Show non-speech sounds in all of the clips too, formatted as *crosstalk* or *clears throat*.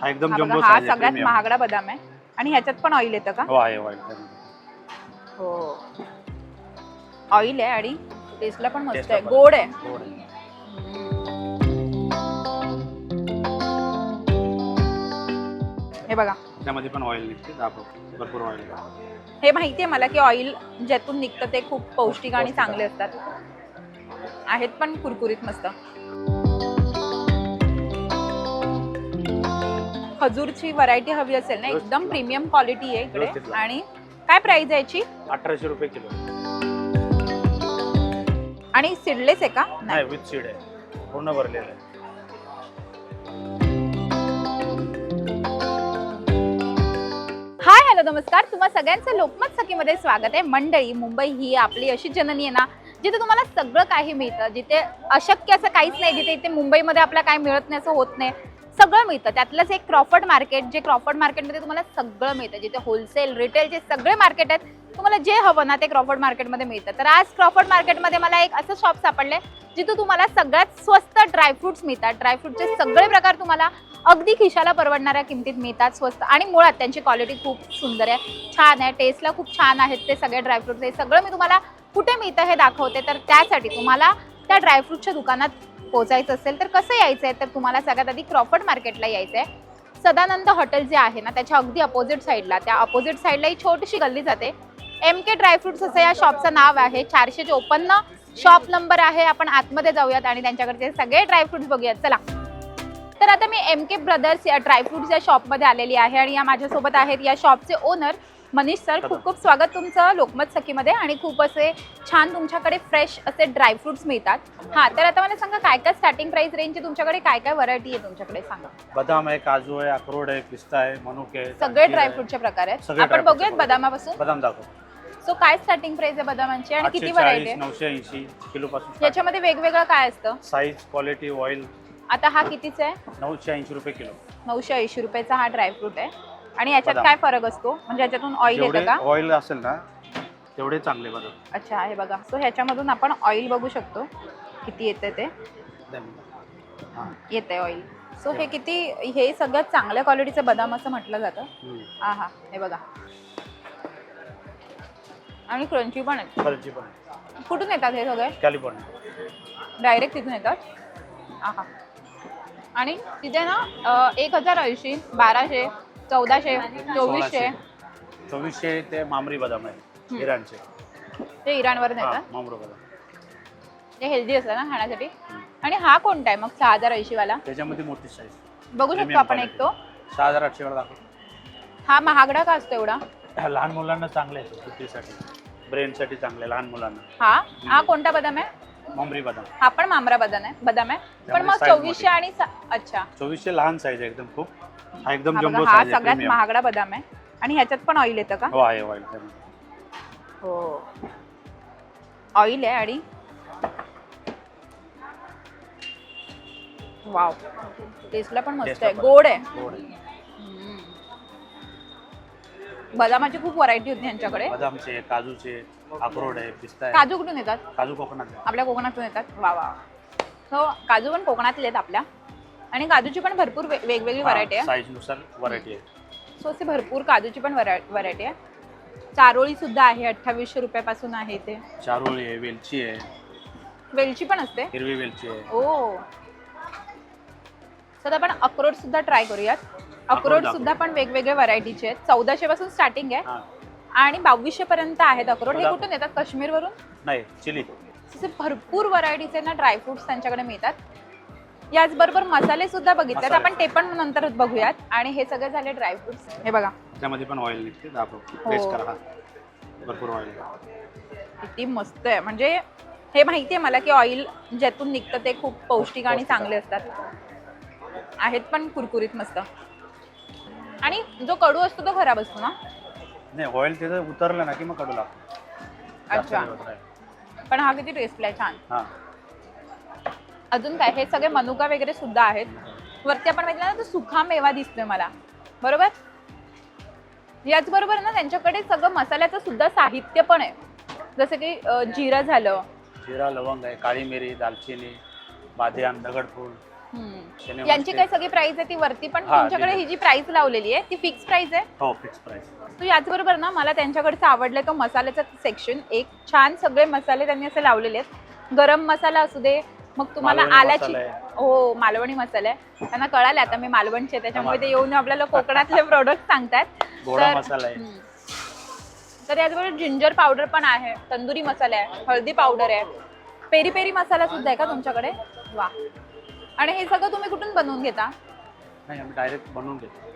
हा एकदम हा जम्बो बघा, हा साईज आहे सगळ्यात premium. महागडा बदाम आहे. आणि ह्याच्यात पण ऑइल येतं का? हो आहे ऑइल हो. ऑइल आहे आणि टेस्टला पण मस्त Taste ला आहे पण. गोड आहे. गोड आहे. हे बघा. त्यामध्ये पण ऑइल निघते दाखव भरपूर ऑइल हे माहिती आहे मला की ऑइल ज्यातून निघतं ते खूप पौष्टिक आणि चांगले असतात. आहेत पण कुरकुरीत मस्त. खजूरची व्हरायटी हवी असेल ना एकदम प्रीमियम क्वालिटी आहे इकडे. आणि काय प्राइस आहे याची? अठराशे रुपये किलो. आणि सीडलेस आहे का? नाही. विथ सीड आहे. पूर्ण भरलेलं आहे. हाय हॅलो नमस्कार. तुम्हा सगळ्यांचं लोकमत सखीमध्ये स्वागत आहे. मंडळी मुंबई ही आपली अशी जननी आहे ना जिथे तुम्हाला सगळं काही मिळतं जिथे अशक्य असं काहीच नाही जिथे इथे मुंबईमध्ये आपल्याला काय मिळत नाही असं होत नाही. सगळं मिळतं. त्यातलंच एक क्रॉफर्ड मार्केट जे क्रॉफर्ड मार्केटमध्ये तुम्हाला सगळं मिळतं. जिथे होलसेल रिटेल जे सगळे मार्केट आहेत तुम्हाला जे हवं ना ते क्रॉफर्ड मार्केटमध्ये मिळतं. तर आज क्रॉफर्ड मार्केटमध्ये मला एक असं शॉप सापडलंय जिथं तुम्हाला सगळ्यात स्वस्त ड्रायफ्रुट्स मिळतात. ड्रायफ्रुटचे सगळे प्रकार तुम्हाला अगदी खिशाला परवडणाऱ्या किमतीत मिळतात स्वस्त. आणि मुळात त्यांची क्वालिटी खूप सुंदर आहे. छान आहे. टेस्टला खूप छान आहेत ते सगळे ड्रायफ्रुट्स हे सगळं मी तुम्हाला कुठे मिळतं हे दाखवते. तर त्यासाठी तुम्हाला त्या ड्रायफ्रुटच्या दुकानात पोचायचं असेल तर कसं यायचं आहे? तर तुम्हाला सगळ्यात आधी क्रॉफर्ड मार्केटला यायचं आहे. सदानंद हॉटेल जे आहे ना त्याच्या अगदी अपोजिट साईडला त्या अपोजिट साईडला ही छोटीशी गल्ली जाते. एम के ड्रायफ्रुट्स असं या शॉपचं नाव आहे. चारशे चोपन्न शॉप नंबर आहे. आपण आतमध्ये जाऊयात आणि त्यांच्याकडचे सगळे ड्रायफ्रुट्स बघूयात. चला. तर आता मी एम के ब्रदर्स या ड्रायफ्रुट्स या शॉपमध्ये आलेली आहे आणि या माझ्यासोबत आहेत या शॉपचे ओनर मनीष सर खूप खूप स्वागत तुमचं लोकमत सखीमध्ये आणि खूप असे छान तुमच्याकडे फ्रेश असे ड्रायफ्रुट्स मिळतात. हां तर आता मला सांगा काय काय स्टार्टिंग प्राइस रेंजची तुमच्याकडे? काय काय व्हरायटी आहे तुमच्याकडे? सांगा. बदाम आहे काजू आहे अक्रोड आहे पिस्ता आहे मनुके आहे सगळे. ड्रायफ्रुटचे प्रकार आहेत. सगळे आपण dry fruit बघूयात चे बदामापासून. बदाम दाखव. सो काय स्टार्टिंग प्राइस आहे बदामांची आणि आठशे किती व्हरायटी चाळीस आहे? नऊशे ऐंशी किलो पासून याच्यामध्ये वेगवेगळं काय असतं? साईज क्वालिटी ऑइल आता हा कितीचा आहे? नऊशे ऐंशी रुपये किलो. नऊशे ऐंशी रुपयाचा हा ड्रायफ्रूट आहे. आणि याच्यात. काय फरक असतो? म्हणजे याच्यातून ऑइल येतं का? ऑइल असेल ना तेवढे चांगले बदाम. अच्छा हे बघा. सो ह्याच्यामधून आपण ऑइल बघू शकतो. किती येते ते? हां. येते ऑइल सो हे किती हे सगळ्यात चांगल्या क्वालिटीचं बदाम असं म्हटलं जातं. हम्म. हा हा हे बघा. आणि क्रंची पण आहेत फरची पण आहे. कुठून येतात हे सगळे? कॅलिफोर्निया डायरेक्ट तिथून येतात? हा हा आणि तिथे ना एक हजार ऐंशी बाराशे चौदाशे चोवीसशे. चोवीसशे ते मामरी बदाम आहे. इराणचे. ते इराणवरून हा येतात मामरो बदाम. ते हेल्दी असतं ना खाण्यासाठी? आणि हा कोणता आहे मग सहा हजार ऐंशी वाला त्याच्यामध्ये मोठी साईज बघू शकतो आपण एक तो. सहा हजार आठशे वेळा दाखव. हा महागडा का असतो एवढा? लहान मुलांना चांगले आहे बुद्धीसाठी ब्रेनसाठी चांगले लहान मुलांना. हा? हा कोणता बदाम आहे? मामरी बदाम. हा पण मामरा बदाम आहे. बदाम आहे. पण मग size चोवीसशे मोठी. आणि सा- अच्छा. चोवीसशे लहान साईज आहे एकदम खूप. हा एकदम हा जम्बो हा साईज आहे सगळ्यात प्रीमियम महागडा बदाम आहे. आणि ह्याच्यात पण ऑइल येतं का? हो आहे ऑइल हो. ऑइल आहे आणि वाव टेस्टला पण मस्त Taste ला आहे. पण. गोड आहे. गोड आहे. बदामाची खूप व्हरायटी होती यांच्याकडे बदामचे काजूचे अक्रोड आहे पिस्ता आहे काजू कुठून येतात? काजू आहे. आपल्या कोकणातून येतात. वा वा. हो काजू पण कोकणातले आहेत आपल्या. आणि काजूची पण भरपूर वे- वेगवेगळी व्हरायटी हा, आहे. साईजनुसार व्हरायटी आहे. सो असे भरपूर काजूची पण व्हरायटी आहे. चारोळी सुद्धा आहे अठ्ठावीसशे रुपयापासून आहे ते. चारोळी आहे वेलची आहे. वेलची पण असते? हिरवी वेलची आहे. ओ. तर आपण अक्रोड सुद्धा ट्राय करूयात. अक्रोड. सुद्धा पण वेगवेगळे व्हरायटीचे आहेत. चौदाशे पासून स्टार्टिंग आहे. आणि बावीसशे पर्यंत आहेत अक्रोड. हे. कुठून येतात? काश्मीरवरून? नाही चिली. असे भरपूर व्हरायटीचे ना ड्रायफ्रुट्स त्यांच्याकडे मिळतात. याचबरोबर मसाले सुद्धा बघितलेत. आपण ते पण नंतर बघूयात. आणि हे सगळे झाले ड्रायफ्रुट्स हे बघा. त्यामध्ये पण ऑइल निघते. हो. भरपूर ऑइल किती मस्त आहे. म्हणजे हे माहिती आहे मला की ऑइल ज्यातून निघतं ते खूप पौष्टिक आणि चांगले असतात. आहेत पण कुरकुरीत मस्त. आणि जो कडू असतो तो खराब असतो ना? नाही ऑइल तिथं उतरलं ना की मग कडू लागतो. जास्त अच्छा. पण हा किती टेस्टला आहे छान. हा. अजून काय हे सगळे मनुका वगैरे सुद्धा आहेत. वरती आपण बघितलं ना तर सुखा मेवा दिसतोय मला. बरोबर? याचबरोबर ना त्यांच्याकडे सगळं मसाल्याचं सुद्धा साहित्य पण आहे. जसं की अं, जिरं झालं. जिरा लवंग आहे काळी मिरी दालचिनी बादियान दगडफूल यांची काय सगळी प्राइस आहे ती वरती पण हा, तुमच्याकडे. ही जी प्राइस लावलेली आहे ती फिक्स प्राइस आहे? हो फिक्स प्राइस तो याचबरोबर ना मला त्यांच्याकडचं आवडलं तो मसाल्याचं सेक्शन एक छान सगळे मसाले त्यांनी असे लावलेले आहेत. गरम मसाला असू दे मग तुम्हाला मालवणी आल्याची मसाला आहे. हो मालवणी मसाला आहे. त्यांना कळाले आता मी मालवणचे आहे, त्याच्यामुळे ते येऊन आपल्याला कोकणातले प्रोडक्ट सांगतात. गोडा तर- मसाला आहे. हम्म. तर याचबरोबर जिंजर पावडर पण आहे तंदुरी मसाला आहे हळदी पावडर आहे. पेरी पेरी मसाला सुद्धा आहे का तुमच्याकडे? वा आणि हे सगळं तुम्ही कुठून बनवून घेता? नाही आम्ही डायरेक्ट बनवून देतो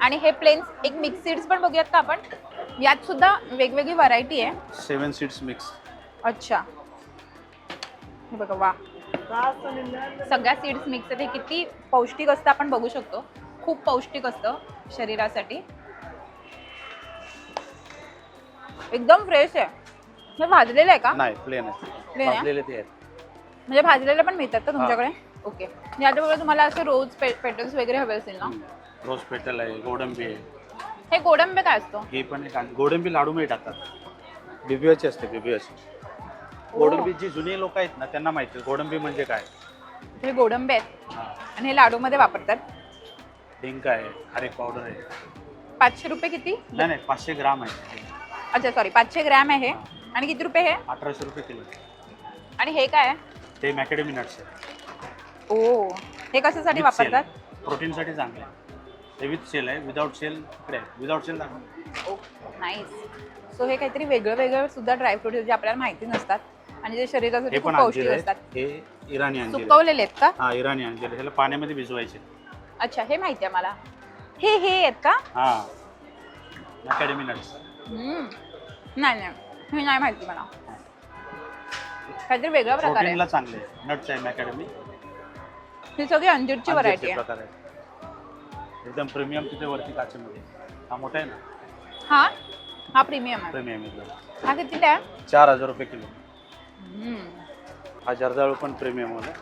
आणि हे प्लेन एक मिक्स सीड्स पण बघूयात का आपण? यात सुद्धा वेगवेगळी व्हरायटी आहे. सेवन सीड्स मिक्स अच्छा. हे बघा वा. सगळ्या सीड्स मिक्स आहेत. हे किती पौष्टिक असतं आपण बघू शकतो. खूप पौष्टिक असतं शरीरासाठी. एकदम फ्रेश आहे. हे भाजलेलं आहे का? नाही प्लेन आहे. Plain आहे? भाजलेले ते आहेत. म्हणजे भाजलेले पण मिळतात का तुमच्याकडे? ओके. याच्याबरोबर तुम्हाला असं रोज पे पेटल्स वगैरे हवे असतील ना. रोज पेटल आहे गोडंबी आहे. हे गोडंबे काय असतो? हे पण एक आणि गोडंबी लाडू मध्ये टाकतात बिबियाची असते बिबियाची गोडंबी जी जुनी लोक आहेत ना त्यांना माहिती आहे गोडंबी म्हणजे काय? हे गोडंबे आहेत. हा. आणि हे लाडूमध्ये वापरतात? डिंक आहे खारीक पावडर आहे. पाचशे रुपये किती? नाही नाही पाचशे ग्राम आहे. अच्छा सॉरी पाचशे ग्रॅम आहे हे. आणि किती रुपये हे? अठराशे रुपये किलो आणि हे काय आहे? ते मॅकेडमी नट्स आहे. ओ हे कशासाठी वापरतात? प्रोटीनसाठी चांगले आहे. ते विथ सेल आहे. विदाऊट सेल इकडे आहे. विदाऊट सेल दाखवा. ओ नाईस सो हे काहीतरी वेगळं वेगळं सुद्धा ड्रायफ्रूट जे आपल्याला माहिती नसतात. आणि जे हे शरीरासाठी खूप पण पौष्टिक असतात आहे. हे इराणी अंजीर सुकवलेले आहेत का? हा इराणी अंजीर आहे. ह्याला पाण्यामध्ये भिजवायचे. अच्छा हे माहिती आहे मला. हे हे आहेत का? हा. मॅकेडमी नट्स हम्म. नाही नाही. हे नाही माहिती मला. काहीतरी वेगळा प्रकार आहे. प्रोटीनला चांगले नट्स आहे मॅकेडमी ही सगळी अंजीरची व्हरायटी आहे. प्रकार आहे एकदम प्रीमियम तिथे वरती काचेमध्ये. हा मोठा आहे ना? हा हा प्रीमियम आहे. प्रीमियम एकदम. हा कितीला आहे? चार हजार रुपये किलो. हम्म. हा जर्दाळू पण प्रीमियम वाला.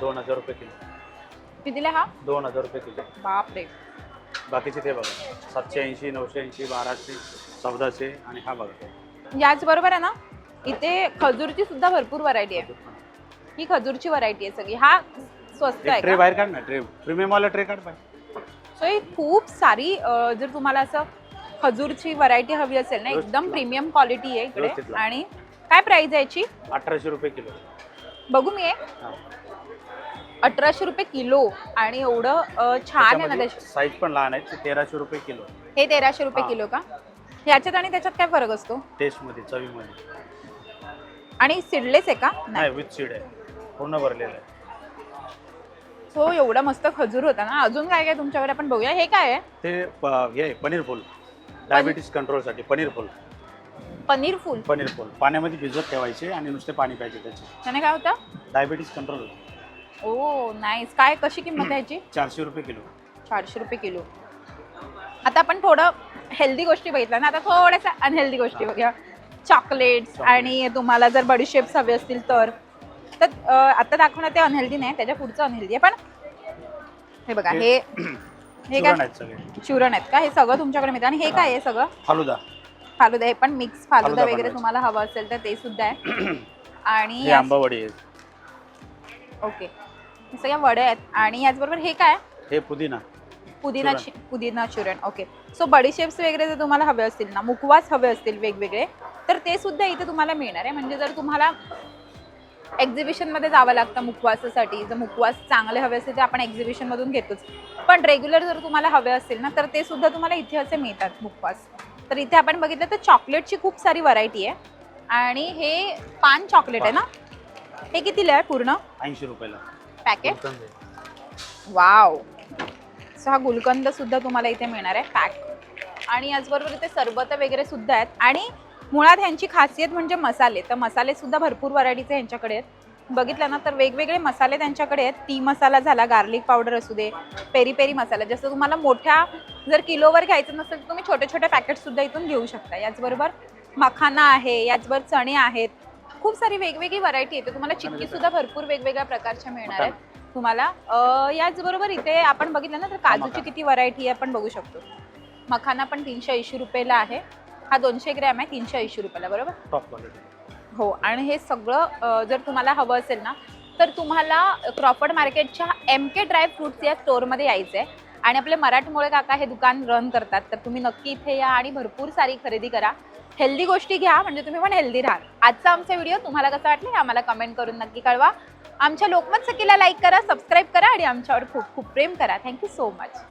दोन हजार रुपये किलो. कितीला हा? दोन हजार रुपये किलो. बापरे. बाकीचे ते बघा. सातशे ऐंशी नऊशे ऐंशी बाराशे चौदाशे आणि हा बघा. याचबरोबर आहे ना इथे खजूरची सुद्धा भरपूर व्हरायटी आहे. ही खजूरची व्हरायटी आहे सगळी. हा स्वस्त आहे ट्रे का? बाहेर काढ ना ट्रे प्रीमियम वाला ट्रे काढ बाहेर. सो ही खूप सारी अं, जर तुम्हाला असं खजूरची व्हरायटी हवी असेल ना व्यवस्थित एकदम लाव. प्रीमियम क्वालिटी आहे इकडे. लाव. आणि काय प्राइस आहे याची? अठराशे रुपये किलो. बघू मी हा. अठराशे रुपये किलो. आणि एवढं अं, छान आहे ना त्याची. साईज पण लहान आहे. तेराशे रुपये किलो. हे तेराशे रुपये हा. किलो का? ह्याच्यात आणि त्याच्यात काय फरक असतो? टेस्टमध्ये चवीमध्ये. आणि सिडलेस आहे का? नाही. विथ सीड आहे. पूर्ण भरलेलं आहे. सो एवढा मस्त खजूर होता ना. अजून काय काय तुमच्याकडे आपण बघूया? हे काय आहे? ते प- हे आहे, पनीर फुल. डायबिटीस कंट्रोलसाठी पनीर फुल. पनीर फुल? पनीर फुल. पाण्यामध्ये भिजवत ठेवायचे आणि नुसते पाणी प्यायचे त्याचे. त्याने काय होतं? डायबिटीस कंट्रोल ओ नाईस काय कशी किंमत आहे याची? चारशे रुपये किलो. चारशे रुपये किलो. आता आपण थोडं हेल्दी गोष्टी बघितल्या ना. आता थोड्याशा अनहेल्दी गोष्टी बघूया. चॉकलेट्स. आणि तुम्हाला जर बडीशेप्स हवे असतील तर. आता दाखवणं ते अनहेल्दी नाही त्याच्या पुढचं अनहेल्दी आहे. पण हे बघा हे- हे *clears throat* चुरण काय? चुरण आहेत का? हे सगळं तुमच्याकडे मिळतं. आणि हे काय आहे सगळं? फालुदा. फालुदा हे पण मिक्स फालुदा वगैरे. तुम्हाला हवं असेल तर ते सुद्धा आहे. *clears throat* आणि आंबावडी ओके. हे सगळ्या वड्या आहेत. आणि याचबरोबर हे काय? हे पुदिना. पुदिना पुदिना चुरण. ओके. सो बडीशेप्स वगैरे जर तुम्हाला हवे असतील ना मुखवास हवे असतील वेगवेगळे तर ते सुद्धा इथे तुम्हाला मिळणार आहे. म्हणजे जर तुम्हाला एक्झिबिशनमध्ये जावं लागतं मुखवासासाठी जर मुखवास चांगले हवे असतील तर आपण एक्झिबिशन मधून घेतोच. पण रेग्युलर जर तुम्हाला हवे असतील ना तर ते सुद्धा तुम्हाला इथे असे मिळतात मुखवास. तर इथे आपण बघितलं तर चॉकलेटची खूप सारी व्हरायटी आहे. आणि हे पान चॉकलेट आहे ना? हे कितीला आहे पूर्ण? ऐंशी रुपयाला. पॅकेट. वाव सो हा गुलकंद सुद्धा तुम्हाला इथे मिळणार आहे. पॅक आणि याचबरोबर इथे सरबत वगैरे सुद्धा आहेत. आणि मुळात ह्यांची खासियत म्हणजे मसाले. तर मसाले सुद्धा भरपूर व्हरायटीचे ह्यांच्याकडे आहेत. बघितलं ना तर वेगवेगळे मसाले त्यांच्याकडे आहेत. टी मसाला झाला गार्लिक पावडर असू दे पेरी पेरी मसाला. जसं तुम्हाला मोठ्या जर किलोवर घ्यायचं नसेल तर तुम्ही छोटे छोटे पॅकेट सुद्धा इथून घेऊ शकता. याचबरोबर मखाना आहे याचबरोबर चणे आहेत. खूप सारी वेगवेगळी व्हरायटी येते. तुम्हाला चिक्की सुद्धा भरपूर वेगवेगळ्या प्रकारच्या मिळणार आहेत. तुम्हाला याचबरोबर इथे आपण बघितलं ना तर काजूची. किती व्हरायटी आहे आपण बघू शकतो. मखाना पण तीनशे ऐंशी रुपयाला आहे. हा दोनशे ग्रॅम आहे तीनशे ऐंशी रुपयाला बरोबर? टॉप क्वालिटी हो आणि हे सगळं अं, जर तुम्हाला हवं असेल ना तर तुम्हाला क्रॉफर्ड मार्केटच्या एम के ड्राय फ्रुट्स या स्टोअरमध्ये यायचं आहे आणि आपले मराठमोळे काका हे दुकान रन करतात तर तुम्ही नक्की इथे या आणि भरपूर सारी खरेदी करा. हेल्दी गोष्टी घ्या म्हणजे तुम्ही पण हेल्दी राहाल. आजचा आमचा व्हिडिओ तुम्हाला कसा वाटला हे आम्हाला कमेंट करून नक्की कळवा. आमच्या लोकमत सखीला लाईक करा सबस्क्राईब करा आणि आमच्यावर खूप खूप प्रेम करा. Thank you so much